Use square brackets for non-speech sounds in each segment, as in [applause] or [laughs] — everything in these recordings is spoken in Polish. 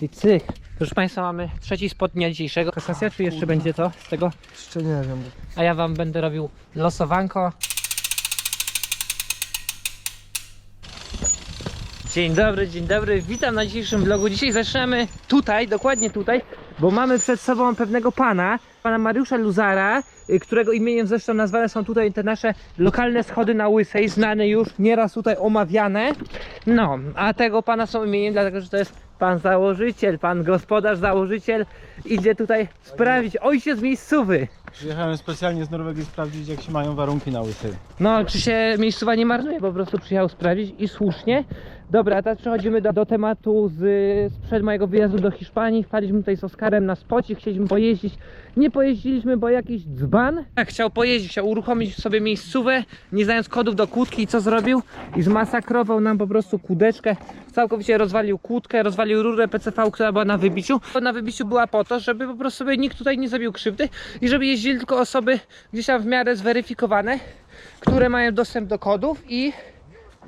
I cyk. Proszę Państwa, mamy trzeci spot dnia dzisiejszego. Kasacja, czy jeszcze będzie to z tego? Jeszcze nie wiem. A ja Wam będę robił losowanko. Dzień dobry, dzień dobry. Witam na dzisiejszym vlogu. Dzisiaj zaczynamy tutaj, dokładnie tutaj, bo mamy przed sobą pewnego pana, pana Mariusza Luzara, y, którego imieniem zresztą nazwane są tutaj te nasze lokalne schody na Łysej, znane już, nieraz tutaj omawiane. No, a tego pana są imieniem, dlatego że to jest pan założyciel, pan gospodarz, założyciel. Idzie tutaj sprawić ojciec miejscowy. Przyjechałem specjalnie z Norwegii sprawdzić jak się mają warunki na Łysej. No, czy się miejscowa nie marnuje, po prostu przyjechał sprawdzić i słusznie. Dobra, a teraz przechodzimy do, do tematu z, sprzed mojego wyjazdu do Hiszpanii. Wpadliśmy tutaj z Oskarem na spocik, chcieliśmy pojeździć. Nie pojeździliśmy, bo jakiś dzban tak, chciał pojeździć, chciał uruchomić sobie miejscówę, nie znając kodów do kłódki i co zrobił? I zmasakrował nam po prostu kłódeczkę. Całkowicie rozwalił kłódkę, rozwalił rurę PCV, która była na wybiciu. Na wybiciu była po to, żeby po prostu sobie nikt tutaj nie zrobił krzywdy i żeby jeździli tylko osoby gdzieś tam w miarę zweryfikowane które mają dostęp do kodów i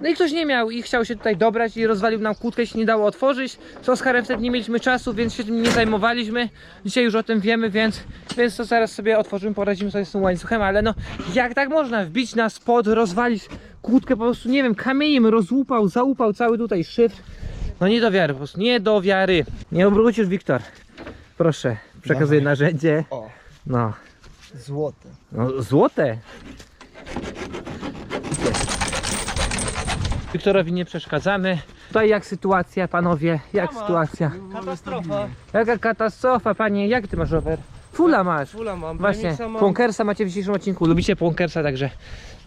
no i ktoś nie miał i chciał się tutaj dobrać i rozwalił nam kłódkę, się nie dało otworzyć. Z Oskarem wtedy nie mieliśmy czasu, więc się tym nie zajmowaliśmy. Dzisiaj już o tym wiemy, więc, więc to zaraz sobie otworzymy, poradzimy sobie z tym łańcuchem, ale no jak tak można wbić na spod, rozwalić kłódkę po prostu, nie wiem, kamieniem rozłupał, zaupał cały tutaj szyfr. No nie do wiary, po prostu nie do wiary. Nie obrócisz, Wiktor. Proszę, przekazuję narzędzie. O, No, złote. no złote. Wiktorowi nie przeszkadzamy. Tutaj jak sytuacja, panowie? Jak sytuacja? Katastrofa. Jaka katastrofa, panie? Jak ty masz rower? Fula masz. Fula mam. Właśnie, Premixa mam. Plonkersa macie w dzisiejszym odcinku. Lubicie Plonkersa, także,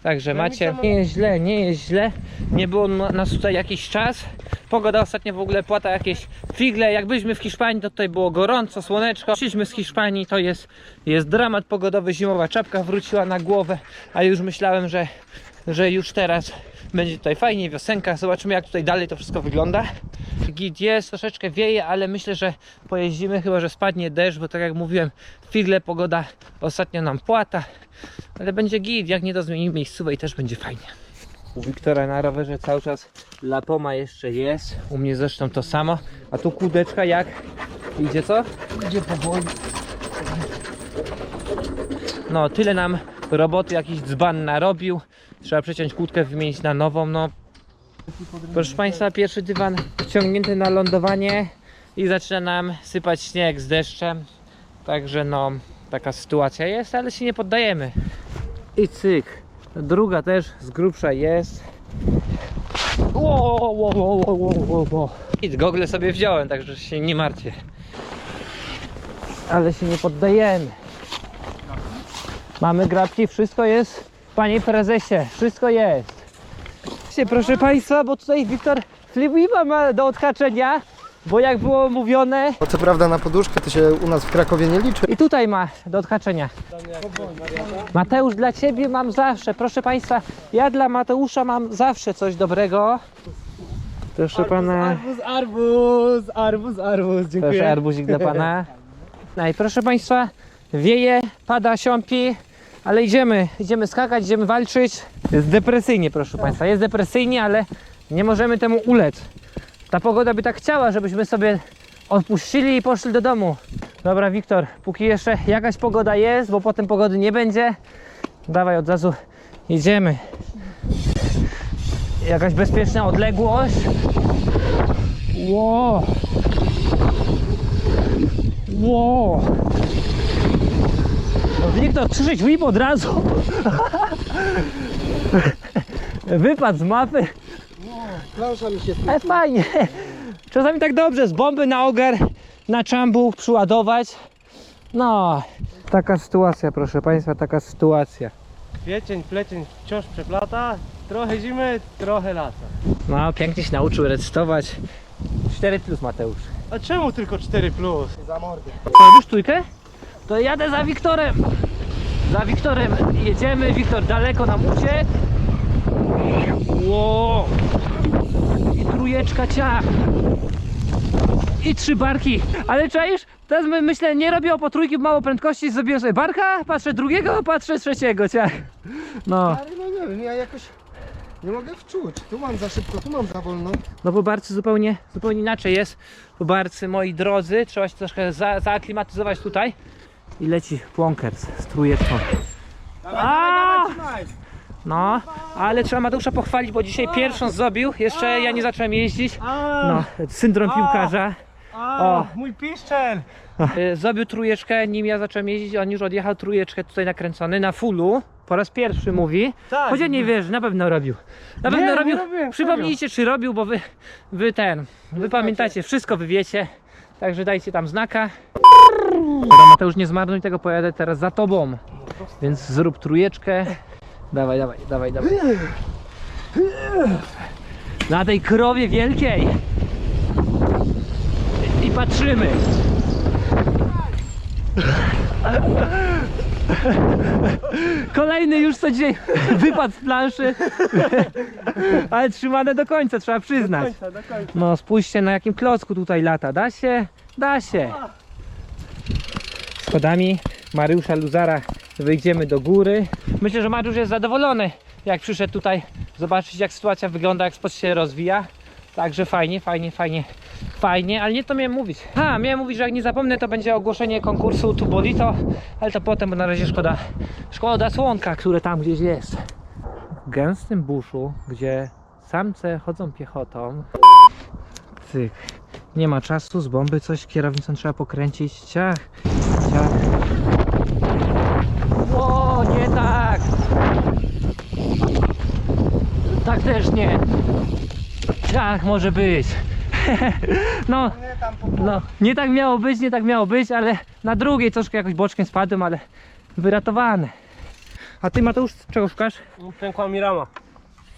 także Premixa macie. mam. Nie jest źle, nie jest źle. Nie było na- nas tutaj jakiś czas. Pogoda ostatnio w ogóle płata jakieś figle. Jak byliśmy w Hiszpanii, to tutaj było gorąco, słoneczko. Przyszliśmy z Hiszpanii, to jest, jest dramat pogodowy. Zimowa czapka wróciła na głowę, a już myślałem, że, że już teraz będzie tutaj fajnie, wiosenka. Zobaczymy jak tutaj dalej to wszystko wygląda. Git jest, troszeczkę wieje, ale myślę, że pojeździmy, chyba że spadnie deszcz, bo tak jak mówiłem, figle pogoda ostatnio nam płata, ale będzie git, jak nie to zmienimy miejscówę i też będzie fajnie. U Wiktora na rowerze cały czas lapoma jeszcze jest, u mnie zresztą to samo, a tu kółdeczka jak idzie co? Idzie powoli. No tyle nam roboty jakiś dzban narobił, trzeba przeciąć kłódkę, wymienić na nową, no Proszę Państwa, pierwszy dywan wciągnięty na lądowanie i zaczyna nam sypać śnieg z deszczem. Także no, taka sytuacja jest, ale się nie poddajemy. I cyk. Druga też z grubsza jest. Ło, ło, ło, ło, ło. I gogle sobie wziąłem, także się nie martwię. Ale się nie poddajemy. Mamy grabki, wszystko jest. Panie prezesie, wszystko jest. Właśnie, proszę Państwa, bo tutaj Wiktor Flipipa ma do odhaczenia, bo jak było mówione, Co prawda na poduszkę to się u nas w Krakowie nie liczy. i tutaj ma do odhaczenia. Mateusz, dla Ciebie mam zawsze, proszę Państwa, ja dla Mateusza mam zawsze coś dobrego. Proszę Pana, Arbuz, arbuz, arbuz, arbuz. proszę arbuzik dla Pana. [laughs] No i proszę Państwa, wieje, pada, siąpi, ale idziemy, idziemy skakać, idziemy walczyć. Jest depresyjnie, proszę Państwa, jest depresyjnie, ale nie możemy temu ulec. Ta pogoda by tak chciała, żebyśmy sobie odpuścili i poszli do domu. Dobra, Wiktor, póki jeszcze jakaś pogoda jest, bo potem pogody nie będzie, dawaj od razu idziemy. Jakaś bezpieczna odległość. Ło! Ło! No, Wiktor, krzyżyć whip od razu. Wypadł z mapy. Plansza mi się Ale fajnie. Czasami tak dobrze, z bomby na ogar, na czambu przyładować. No, taka sytuacja, proszę Państwa, taka sytuacja. Kwiecień, plecień wciąż przeplata. Trochę zimy, trochę lata. No, pięknie się nauczył recytować. 4 plus Mateusz. A czemu tylko 4 plus? za. Co, robisz trójkę? To jadę za Wiktorem. Za Wiktorem jedziemy. Wiktor daleko nam uciekł. Ło! I trójeczka ciach. I trzy barki. Ale czaisz? Teraz my, myślę, nie robię po trójki mało prędkości, zrobiłem sobie barka, patrzę drugiego, patrzę trzeciego ciach. No. Ale no nie wiem, ja jakoś Nie mogę wczuć. Tu mam za szybko, tu mam za wolno. No po barce zupełnie, zupełnie inaczej jest. Po barce, moi drodzy, trzeba się troszkę za, zaaklimatyzować tutaj. I leci płonkers z trójeczką. A! No, ale trzeba Mateusza pochwalić, bo dzisiaj pierwszą zrobił. Jeszcze ja nie zacząłem jeździć. No, syndrom piłkarza. o. mój piszczel! Y, Zrobił trójeczkę, nim ja zacząłem jeździć, on już odjechał trójeczkę tutaj nakręcony na fullu. Po raz pierwszy mówi. Tak. Choć ja nie wierzę, na pewno robił. Na Nie, pewno nie robił. robiłem, Przypomnijcie, czy robił, bo wy, wy ten, wy pamiętacie, wszystko wy wiecie. Także dajcie tam znaka. Dobra, Mateusz, nie zmarnuj tego, pojadę teraz za tobą. Więc zrób trójeczkę. Dawaj, dawaj, dawaj, dawaj. Na tej krowie wielkiej. I patrzymy. Kolejny już co dzisiaj wypadł z planszy. Ale trzymane do końca, trzeba przyznać. No spójrzcie na jakim klocku tutaj lata. Da się? Da się. Schodami Mariusza Luzara wyjdziemy do góry. Myślę, że Mariusz jest zadowolony, jak przyszedł tutaj zobaczyć jak sytuacja wygląda, jak spot się rozwija. Także fajnie, fajnie, fajnie, fajnie, ale nie to miałem mówić. Ha, miałem mówić, że jak nie zapomnę, to będzie ogłoszenie konkursu Tubolito, ale to potem, bo na razie szkoda, szkoda słonka, które tam gdzieś jest. W gęstym buszu, gdzie samce chodzą piechotą, cyk, nie ma czasu, z bomby coś kierownicą trzeba pokręcić, ciach, ciach. O, nie tak! Tak też nie. Tak może być. [laughs] No, no, nie tak miało być, nie tak miało być, ale na drugiej troszkę jakoś boczkiem spadłem, ale wyratowany. A ty Mateusz, czego szukasz? Pękła mi rama.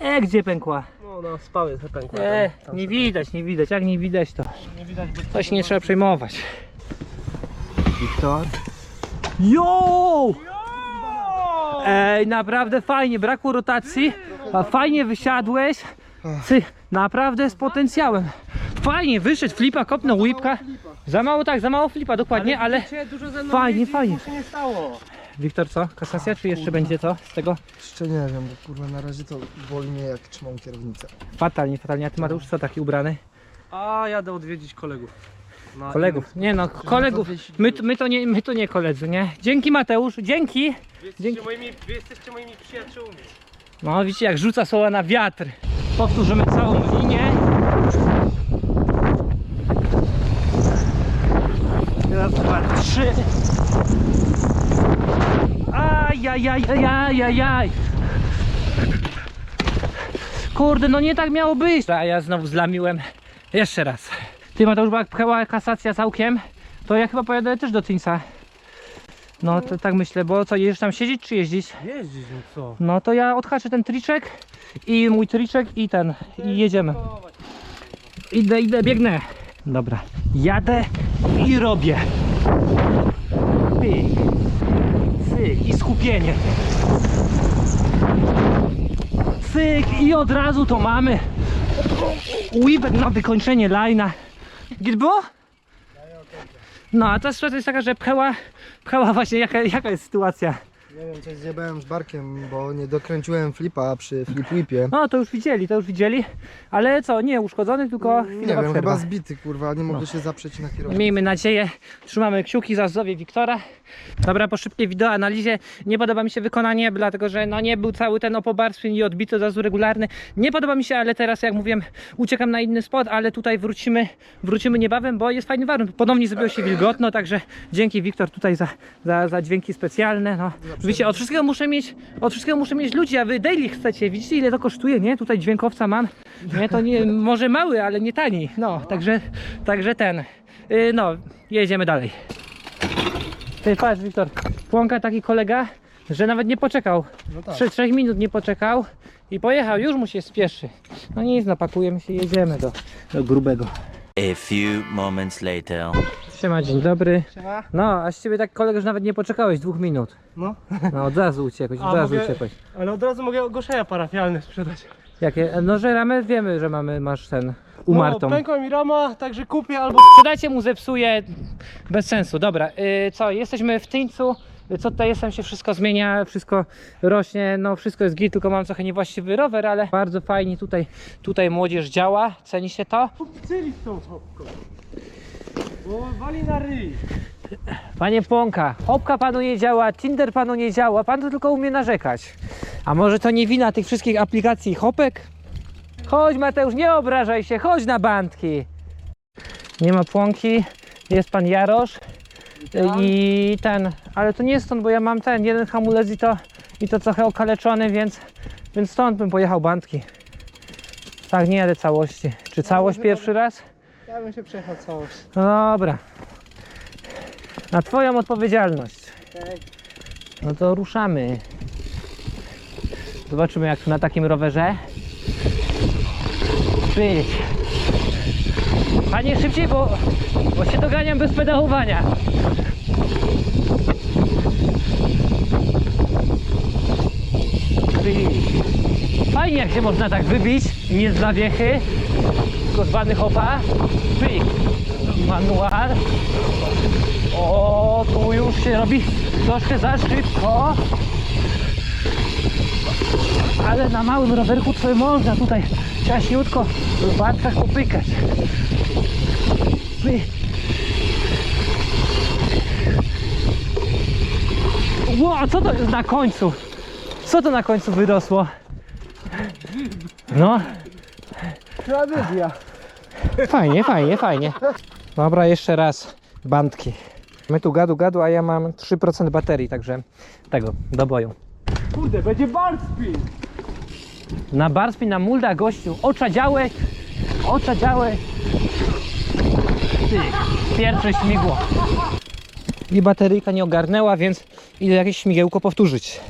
E, gdzie pękła? No, no, spały te pękła. E, tam, tam nie widać, nie widać. Jak nie widać, to Nie widać, się nie trzeba przejmować. Wiktor. Jo! Ej, naprawdę fajnie, brakło rotacji. A fajnie wysiadłeś. Ty, naprawdę z potencjałem. Fajnie, wyszedł flipa, kopnął łipka. Za mało tak, za mało flipa, dokładnie, ale Dzisiaj dużo ze mną fajnie, fajnie. nic się nie stało. Wiktor co? Kasacja czy jeszcze będzie to z tego? Jeszcze nie wiem, bo kurwa na razie to boli mnie jak trzymam kierownicę. Fatalnie, fatalnie. A ty Mateusz co taki ubrany? A, jadę odwiedzić kolegów. Na Kolegów. Nie no, kolegów. My, my, to nie, my to nie koledzy, nie? Dzięki Mateusz, dzięki. Wy jesteście, moimi, wy jesteście moimi przyjaciółmi. No widzicie jak rzuca słowa na wiatr. Powtórzymy całą linię. Raz, dwa, trzy. Ajajajajajajaj. Kurde, no nie tak miało być. A ja znowu zlamiłem. Jeszcze raz. Ty Mateusz, bo jak pchała kasacja całkiem, to ja chyba pojadę też do Tinsa. No to tak myślę, bo co, jedziesz tam siedzieć czy jeździć? Jeździć, no co? No to ja odhaczę ten triczek i mój triczek i ten i jedziemy. Idę, idę, biegnę. Dobra, jadę i robię. Cyk, cyk i skupienie. Cyk i od razu to mamy. Łipek na wykończenie lajna. Gdzie było? No a ta sytuacja jest taka, że pcheła, pcheła właśnie, jaka, jaka jest sytuacja? Nie wiem, coś zjebałem z barkiem, bo nie dokręciłem flipa przy flip whipie. No to już widzieli, to już widzieli, ale co, nie uszkodzony, tylko Nie chwilowa wiem, przerwa. chyba zbity kurwa, nie mogę się zaprzeć na kierownicę. Miejmy nadzieję, trzymamy kciuki za zdrowie Wiktora. Dobra, po szybkiej wideoanalizie nie podoba mi się wykonanie, dlatego że no nie był cały ten opobarstwień i odbity zazu regularny. Nie podoba mi się, ale teraz jak mówiłem, uciekam na inny spot, ale tutaj wrócimy, wrócimy niebawem, bo jest fajny warunek. Ponownie zrobiło się wilgotno, także dzięki Wiktor tutaj za, za, za dźwięki specjalne. No. Widzicie, od wszystkiego muszę mieć, od wszystkiego muszę mieć ludzi, a wy daily chcecie. Widzicie ile to kosztuje, nie? Tutaj dźwiękowca mam. Nie, to nie, [laughs] może mały, ale nie tani. No, także, także ten. Yy, no, jedziemy dalej. Ty patrz, Wiktor, Płonka taki kolega, że nawet nie poczekał. No tak. Trzy, trzech minut nie poczekał i pojechał, już mu się spieszy. No nic, napakujemy się, jedziemy do, do grubego. A few moments later. Siema, dzień dobry. Siema. No, a z ciebie tak kolega, że nawet nie poczekałeś dwóch minut. No. No, od razu uciekłeś, A, od razu mogę- uciekłeś. Ale od razu mogę ogłoszenia parafialne sprzedać. Jakie? No, że ramy, wiemy, że mamy, masz ten, umartą. No, pękła mi rama, także kupię albo... Sprzedajcie mu zepsuje bez sensu. Dobra, yy, co? Jesteśmy w Tyńcu. co tutaj jestem się wszystko zmienia, wszystko rośnie, no wszystko jest git, tylko mam trochę niewłaściwy rower, ale bardzo fajnie tutaj, tutaj młodzież działa, ceni się to. Cyli z tą hopką. Bo wali na ryj. Panie Płonka, hopka panu nie działa, Tinder panu nie działa, pan to tylko umie narzekać. A może to nie wina tych wszystkich aplikacji hopek? Chodź Mateusz, nie obrażaj się, chodź na bandki. Nie ma Płonki, jest pan Jarosz i ten, ale to nie stąd, bo ja mam ten, jeden hamulec i to, i to trochę okaleczony, więc, więc stąd bym pojechał bandki. Tak, nie jadę całości. Czy całość pierwszy raz? Ja bym się przejechał całość. No dobra. Na twoją odpowiedzialność. No to ruszamy. Zobaczymy jak tu na takim rowerze. Pyk. Panie szybciej, bo, bo się doganiam bez pedałowania. Fajnie jak się można tak wybić, nie z zawiechy, bany hopa. Pyk. Manual. O, tu już się robi troszkę za szybko. Ale na małym rowerku to można tutaj ciaśniutko w barkach popykać. Py. Ło, a co to jest na końcu? Co to na końcu wyrosło? No, Tragedia. Fajnie, fajnie, fajnie. Dobra, jeszcze raz bandki. My tu gadu gadu, a ja mam 3% baterii, także tego, do boju. Kurde, będzie bar spin. Na barspin, na mulda gościu, oczadziałek, oczadziałek. Ty, pierwsze śmigło. I bateryjka nie ogarnęła, więc idę jakieś śmigiełko powtórzyć.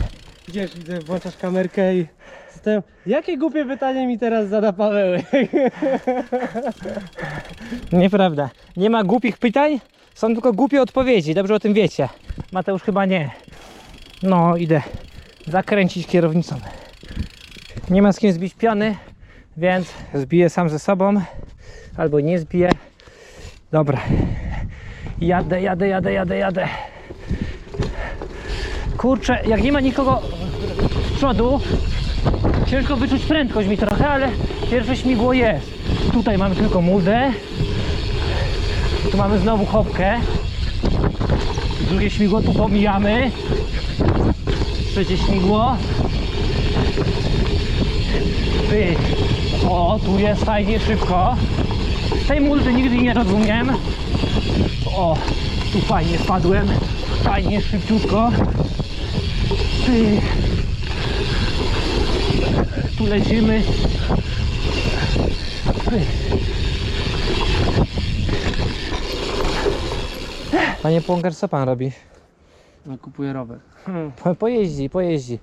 Idziesz, widzę, włączasz kamerkę i Zatem, jakie głupie pytanie mi teraz zada Pawełek? [laughs] Nieprawda. Nie ma głupich pytań, są tylko głupie odpowiedzi. Dobrze o tym wiecie. Mateusz chyba nie. No, idę zakręcić kierownicą. Nie ma z kim zbić piony, więc zbiję sam ze sobą. Albo nie zbiję. Dobra. Jadę, jadę, jadę, jadę, jadę. Kurczę, jak nie ma nikogo z przodu, ciężko wyczuć prędkość mi trochę, ale pierwsze śmigło jest. Tutaj mamy tylko muldę. Tu mamy znowu chopkę. Drugie śmigło tu pomijamy. Trzecie śmigło. Pyk. O, tu jest fajnie szybko. Tej muldy nigdy nie rozumiem. O, tu fajnie wpadłem. Fajnie, szybciutko. Pyk. Tu lecimy. Panie Płonkarz, co pan robi? No, kupuję rower. Po, pojeździ, pojeździ.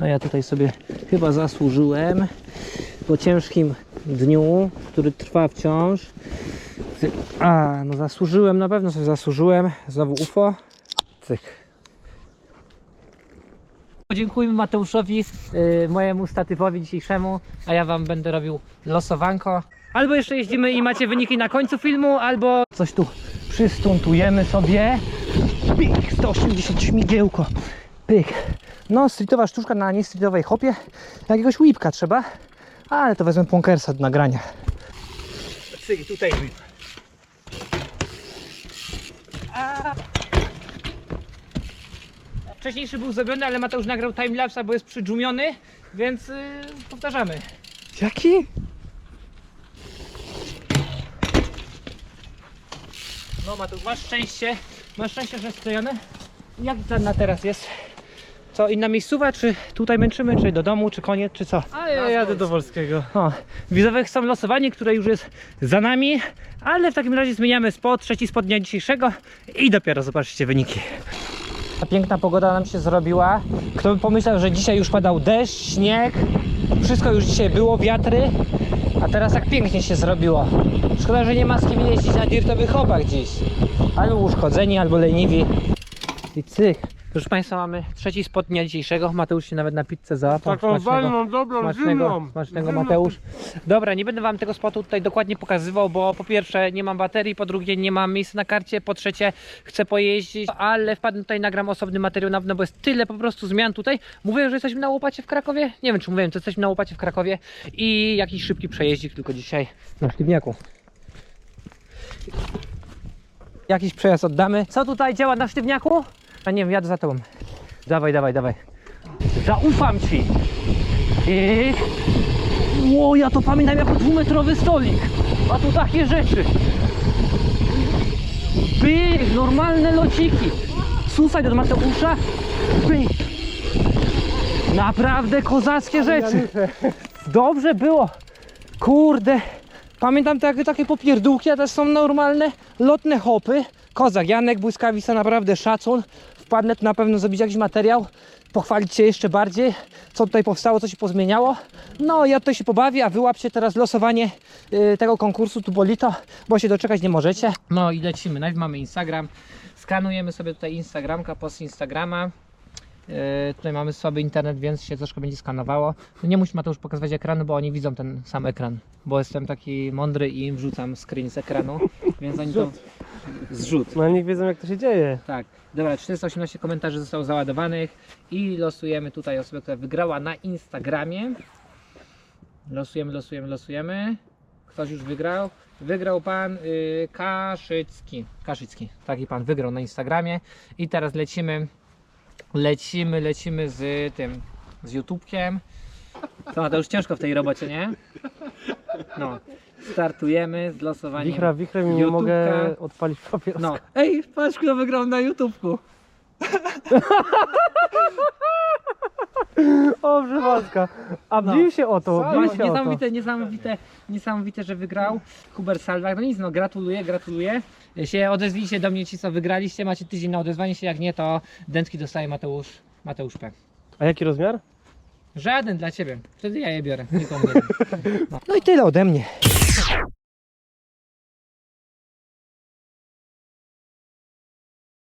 A ja tutaj sobie chyba zasłużyłem po ciężkim dniu, który trwa wciąż. A, no zasłużyłem, na pewno sobie zasłużyłem. Znowu UFO. Cyk. Podziękujmy Mateuszowi, yy, mojemu statywowi dzisiejszemu, a ja wam będę robił losowanko. Albo jeszcze jeździmy i macie wyniki na końcu filmu, albo coś tu przystuntujemy sobie. Pik, 180 śmigiełko. Pyk. No, streetowa sztuczka na niestreetowej hopie. Jakiegoś whipka trzeba. Ale to wezmę Ponkersa do nagrania. Cyk, tutaj whip. Wcześniejszy był zrobiony, ale Mateusz nagrał timelapse, bo jest przydżumiony, więc yy, powtarzamy. Jaki? No Mateusz, masz szczęście. Masz szczęście, że jest sklejony. Jak ten na teraz jest? Co, inna miejscowa, czy tutaj męczymy, czy do domu, czy koniec, czy co? A ja jadę do Wolskiego. O, widzowie chcą losowanie, które już jest za nami, ale w takim razie zmieniamy spot, trzeci spot dnia dzisiejszego i dopiero zobaczycie wyniki. Ta piękna pogoda nam się zrobiła. Kto by pomyślał, że dzisiaj już padał deszcz, śnieg, wszystko już dzisiaj było, wiatry, a teraz tak pięknie się zrobiło. Szkoda, że nie ma z kim jeździć na dirtowych hopach dziś. Albo uszkodzeni, albo leniwi. I cyk, Proszę Państwa, mamy trzeci spot dnia dzisiejszego. Mateusz się nawet na pizzę załapał. Taką walną, dobrą, Smacznego, zimną. smacznego Zimną. Mateusz. Dobra, nie będę wam tego spotu tutaj dokładnie pokazywał, bo po pierwsze nie mam baterii, po drugie nie mam miejsca na karcie, po trzecie chcę pojeździć, ale wpadnę tutaj, nagram osobny materiał na pewno, bo jest tyle po prostu zmian tutaj. Mówię, że jesteśmy na łopacie w Krakowie? Nie wiem, czy mówiłem, że jesteśmy na łopacie w Krakowie i jakiś szybki przejeździk tylko dzisiaj na sztywniaku. Jakiś przejazd oddamy. Co tutaj działa na sztywniaku? A nie wiem, jadę za tobą. Dawaj, dawaj, dawaj. Zaufam ci. I... Ło, ja to pamiętam jako dwumetrowy stolik. A tu takie rzeczy. Byk, normalne lociki. Słuchaj do Mateusza. Byk. Naprawdę kozackie rzeczy. Dobrze było. Kurde. Pamiętam takie, takie popierdółki, a teraz są normalne lotne hopy. Kozak, Janek Błyskawica, naprawdę szacun. Wpadnę tu na pewno zrobić jakiś materiał, pochwalić się jeszcze bardziej, co tutaj powstało, co się pozmieniało. No ja tutaj się pobawię, a wyłapcie teraz losowanie y, tego konkursu Tubolito, bo się doczekać nie możecie. No i lecimy. Najpierw mamy Instagram. Skanujemy sobie tutaj Instagramka, post Instagrama. Yy, tutaj mamy słaby internet, więc się troszkę będzie skanowało. No nie musi Mateusz pokazywać ekranu, bo oni widzą ten sam ekran. Bo jestem taki mądry i im wrzucam screen z ekranu, więc oni to... Zrzut. No niech wiedzą jak to się dzieje. Tak. Dobra, 418 komentarzy zostało załadowanych i losujemy tutaj osobę, która wygrała na Instagramie. Losujemy, losujemy, losujemy. Ktoś już wygrał. Wygrał pan y, Kaszycki. Kaszycki. Taki pan wygrał na Instagramie. I teraz lecimy. Lecimy, lecimy z tym. Z YouTubekiem. To, to już ciężko w tej robocie, nie? No. Startujemy z losowaniem. Wichra, mi nie YouTubka. mogę odpalić papierosa. No. Ej, patrz kto wygrał na YouTubeku. [laughs] O, Brzewaska. A No. bił się o to, bił Właśnie, się o to. niesamowite, niesamowite, niesamowite, że wygrał Hubert Salwak. No nic, no gratuluję, gratuluję. Się odezwijcie do mnie ci, co wygraliście. Macie tydzień na odezwanie się, jak nie, to dętki dostaje Mateusz, Mateusz P. A jaki rozmiar? Żaden dla ciebie. Wtedy ja je biorę. Nikomu nie [laughs] dam. No. no i tyle ode mnie.